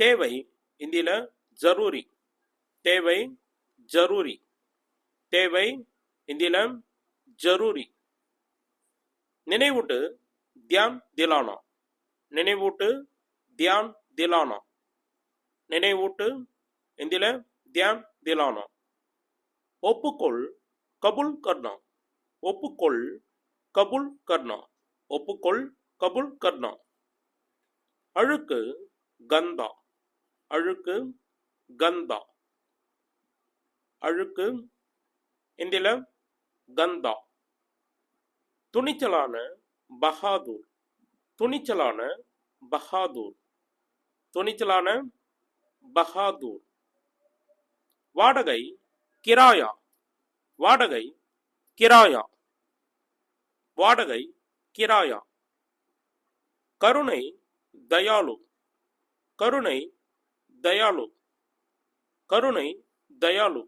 தேவை இந்தியில ஜரூரி. தேவை ஜரூரி. தேவை இந்தியில ஜரூரி. நினைவூட்டு தியான் திலானா. நினைவூட்டு தியான் திலானா. நினைவூட்டு இந்தியில தியான் திலானா. ஒப்புக்கொள் கபுல் கர்னா ஒப்புக்கொள் கபுல் கர்னா ஒப்புக்கொள் கபுல் கர்ணா. அழுக்கு கந்தா. அழுக்கு கந்தா. அழுக்கு இந்தியில கந்தா. துணிச்சலான பஹாதூர் துணிச்சலான பஹாதூர் துணிச்சலான பஹாதூர் வாடகை கிராயா. வாடகை கிராயா. வாடகை கிராயா. கருணை தயாளு. கருணை దయాళు కరుణై దయాళు